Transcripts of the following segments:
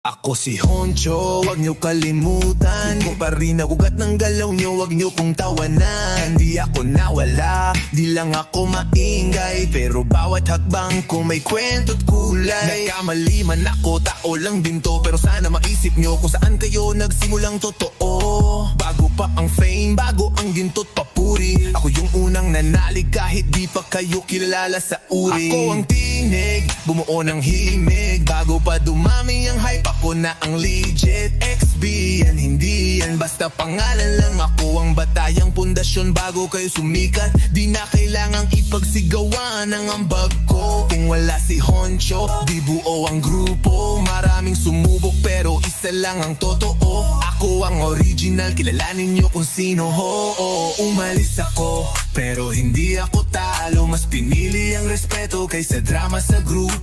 Ako si Honcho, wag niyo kalimutan. Kung pa rin nagugat ng galaw niyo, wag niyo kong tawanan. Di ako nawala, di lang ako maingay. Pero bawat hakbang ko may kwento't kulay. Nagkamali man ako, tao lang din to. Pero sana maisip niyo kung saan kayo nagsimulang totoo. Bago pa ang fame, bago ang ginto't papuri. Ako yung unang nanalig kahit di pa kayo kilala sa uri. Ako ang tinig, bumuo ng himig Bago pa dumami ang hype, ako na ang legit XB yan, hindi yan. Basta pangalan lang ako ang batayang pundasyon. Bago kayo sumikat, di na kailangang ipagsigawan ang ambag ko. Kung wala si Honcho, di buo ang grupo. Maraming sumubok pero isa lang ang totoo. Ako ang original, kilalanin nyo kung sino. Ho Umalis ako, pero hindi ako talo Mas pinili ang respeto kaysa drama sa grupo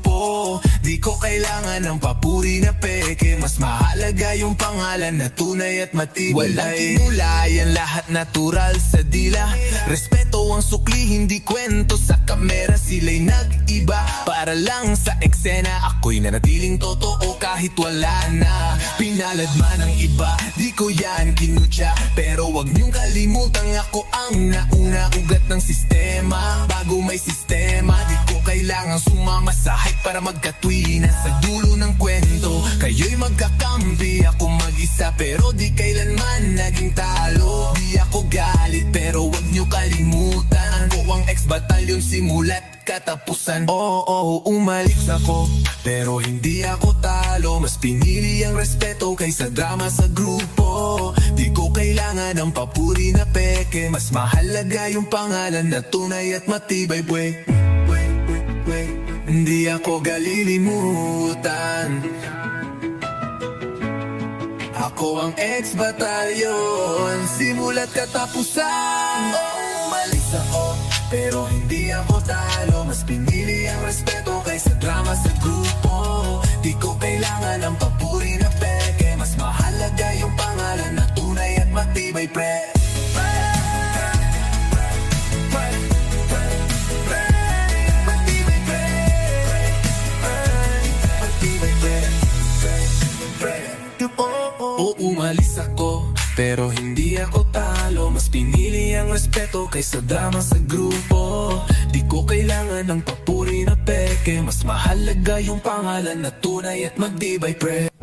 Di ko kailangan ng papuri na peke. Mas mahalaga yung pangalan na tunay at matibay Walang kinulayan, lahat natural sa dila. Respeto ang sukli, hindi kwento. Sa kamera sila'y nag-iba. Para lang sa eksena Ako'y nanatiling totoo kahit wala na. Pinalad man ang iba, di ko yan kinutya. Pero wag niyong kalimutang ako ang nauna. Ugat ng sistema, bago may sistema. Di ko kailangang sumama sa hype para magkatwina Sa dulo ng kwento, kayo'y magkakampi Ako mag-isa. Pero di kailanman naging talo Ako galit pero wag niyo kalimutan. Ako ang ex-batalyon simulat katapusan. Oo, oo, umalis ako Pero hindi ako talo. Mas pinili ang respeto kaysa drama sa grupo. Di ko kailangan ng papuri na peke. Mas mahalaga yung pangalan na tunay at matibay. Bwe, bwe, bwe, bwe. Hindi ako galilimutan ako ang ex-batalyon. Simulat katapusan. Oo, umalis ako Pero hindi ako talo. Mas pinili ang respeto Kaysa drama sa grupo. Di ko kailangan ng papuri na peke. Mas mahalaga yung pangalan Na tunay at matibay pre. Matibay, pre. Matibay, pre. O umalis ako Pero hindi ako talo Mas pinili ang respeto Kaysa drama sa grupo Di ko kailangan ng papuri na peke Mas mahalaga yung pangalan na tunay at magdibay pre